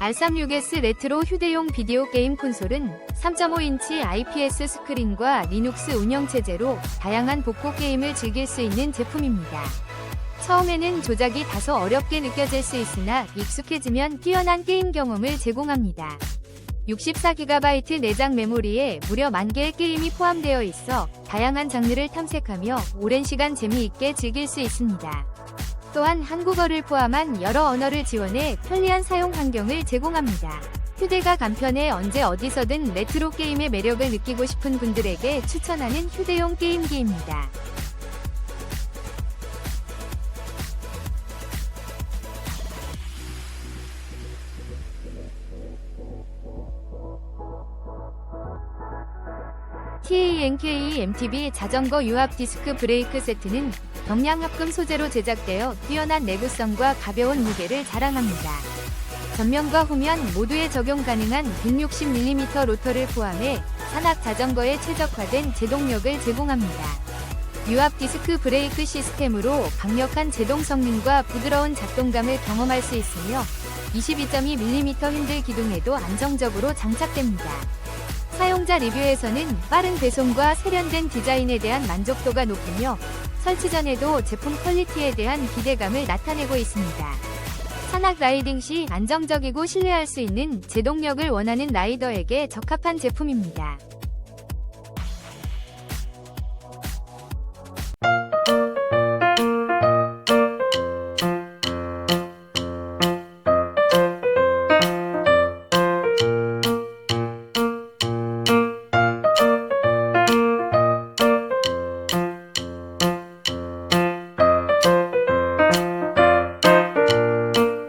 R36S 레트로 휴대용 비디오 게임 콘솔은 3.5인치 IPS 스크린과 리눅스 운영체제로 다양한 복고 게임을 즐길 수 있는 제품입니다. 처음에는 조작이 다소 어렵게 느껴질 수 있으나 익숙해지면 뛰어난 게임 경험을 제공합니다. 64GB 내장 메모리에 무려 만 개의 게임이 포함되어 있어 다양한 장르를 탐색하며 오랜 시간 재미있게 즐길 수 있습니다. 또한 한국어를 포함한 여러 언어를 지원해 편리한 사용 환경을 제공합니다. 휴대가 간편해 언제 어디서든 레트로 게임의 매력을 느끼고 싶은 분들에게 추천하는 휴대용 게임기입니다. TANK MTB 자전거 유압 디스크 브레이크 세트는 경량 합금 소재로 제작되어 뛰어난 내구성과 가벼운 무게를 자랑합니다. 전면과 후면 모두에 적용 가능한 160mm 로터를 포함해 산악 자전거에 최적화된 제동력을 제공합니다. 유압 디스크 브레이크 시스템으로 강력한 제동 성능과 부드러운 작동감을 경험할 수 있으며 22.2mm 핸들 기둥에도 안정적으로 장착됩니다. 사용자 리뷰에서는 빠른 배송과 세련된 디자인에 대한 만족도가 높으며 설치 전에도 제품 퀄리티에 대한 기대감을 나타내고 있습니다. 산악 라이딩 시 안정적이고 신뢰할 수 있는 제동력을 원하는 라이더에게 적합한 제품입니다.